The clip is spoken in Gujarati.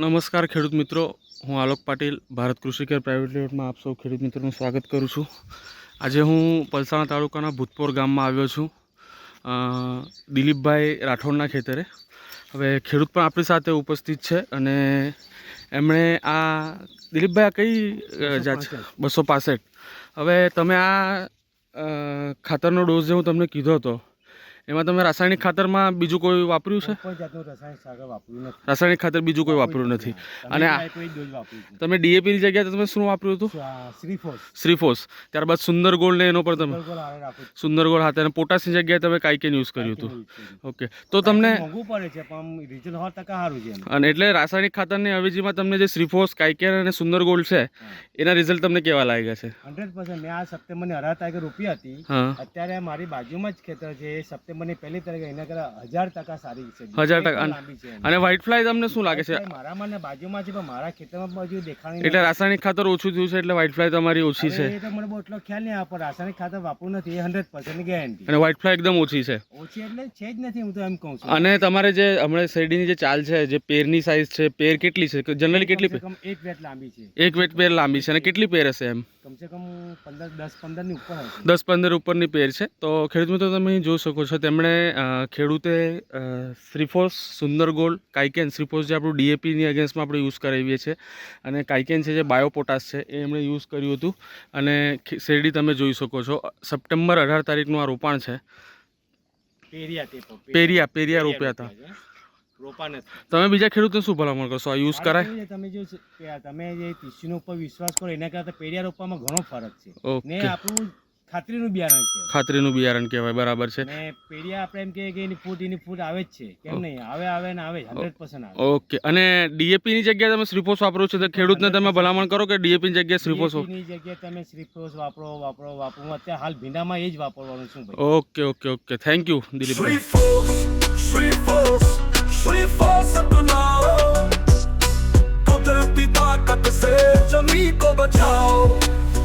નમસ્કાર ખેડૂત મિત્રો હું આલોક પાટીલ ભારત કૃષિ કેર પ્રાઇવેટ લિમિટેડમાં આપ સૌ ખેડૂત મિત્રોનું સ્વાગત કરું છું. આજે હું પલસાણા તાલુકાના ભૂતપોર ગામમાં આવ્યો છું. દિલીપભાઈ રાઠોડના ખેતરે. હવે ખેડૂત પણ આપણી સાથે ઉપસ્થિત છે અને એમણે આ દિલીપભાઈ આ કઈ જાત છે? બસો પાસઠ. હવે તમે આ ખાતરનો ડોઝ જે હું તમને કીધો હતો એમાં તમે રાસાયણિક ખાતરમાં બીજું કોઈ વાપર્યું છે? કોઈ જાતનું રાસાયણિક ખાતર વાપર્યું નથી. રાસાયણિક ખાતર બીજું કોઈ વાપર્યું નથી. અને તમે ડીએપી ની જગ્યાએ તમે શું વાપર્યું હતું? શ્રીફોસ. શ્રીફોસ. ત્યારબાદ સુંદર ગોળ ને એનો પર તમે ગોળ ગોળ. સુંદર ગોલ્ડ હાથે અને પોટાશની જગ્યાએ તમે કાંઈકેન યુઝ કર્યું હતું. ઓકે. તો તમને મોંઘું પડે છે પણ રિઝલ્ટ સો ટકા સારું છે અને એટલે રાસાયણિક ખાતરની અવેજીમાં તમને જે શ્રીફોસ કાંઈકેન અને સુંદર ગોલ્ડ છે એના રિઝલ્ટ તમને કેવા લાગ્યા છે? 100% મેં આ સપ્ટેમ્બરની અઢાર તારીખે રોપી હતી. અત્યારે મારી બાજુમાં જ ખેતર છે. એ સપ્ટેમ્બરની પહેલી તરીકે એના કરતા હજાર ટકા સારી છે. હજાર ટકા. અને- લાંબી છે અને વ્હાઇટ ફ્લાય તમને શું લાગે છે? મારામાં ને બાજુમાં છે પણ મારા ખેતરમાં બાજુ દેખાણી એટલે રાસાયણિક ખાતર ઓછું થયું છે એટલે વ્હાઇટ ફ્લાય તમારી ઓછી છે. એ તો મને બહુ એટલો ખ્યાલ નહીં આવે પણ રાસાયણિક ખાતર વાપરું નથી એ હંડ્રેડ પર્સન્ટ ગેરંટી અને વ્હાઇટ ફ્લાય એકદમ ઓછી છે. ઓછી એટલે છે જ નથી હું તો એમ કહું છું. અને તમારે જે હમણાં શેરડીની જે ચાલ છે જે પેરની સાઇઝ છે પેર કેટલી છે? જનરલી કેટલી પેર એક વેટ લાંબી છે. એક વેટ પેર લાંબી છે અને કેટલી પેર હશે એમ? કમસે કમ પંદર દસ પંદરની ઉપર હશે દસ પંદર ઉપરની પેર છે. તો ખેડૂત મિત્રો તમે જોઈ શકો છો તેમણે ખેડૂતે શ્રીફોસ સુંદર ગોલ્ડ કાઇકેન શ્રીફોસ જે આપણું ડીએપીની અગેન્સ્ટમાં આપણે યુઝ કરાવીએ છીએ. અને કાઇકેન છે જે બાયોપોટાસ છે એ એમણે યુઝ કર્યું હતું. અને શેરડી તમે જોઈ શકો છો. સપ્ટેમ્બર અઢાર તારીખનું આ રોપાણ છે. પેરિયા પેરિયા. પેરિયા રોપ્યા હતા. રોપા નથી તમે બીજા ખેડૂતને શું ભલામણ કરશો? આ યુઝ કરાય? તમે જો છે કે આ તમે જે ટીસ્યુનો ઉપર વિશ્વાસ કરો એના કરતા પેડિયા રોપવામાં ઘણો ફરક છે. ને ઓકે આપણું ખાતરીનું બિયારણ કહેવાય. ખાતરીનું બિયારણ કહેવાય બરાબર છે. ને પેડિયા આપણે એમ કહીએ કે એની ફૂટ એની ફૂટ આવે જ છે. કેમ નહીં? આવે આવે ને આવે હંડ્રેડ પર્સન્ટ આવે. ઓકે. અને ડીએપીની જગ્યાએ તમે શ્રીફોસ વાપરો છો તો ખેડૂતને તમે ભલામણ કરો કે ડીએપીની જગ્યાએ શ્રીફોસની જગ્યાએ તમે શ્રીફોસ વાપરો વાપરો વાપરો. હું અત્યારે હાલ ભીંડામાં એ જ વાપરવાનું છું okay okay okay. Thank you Dilipbhai. but no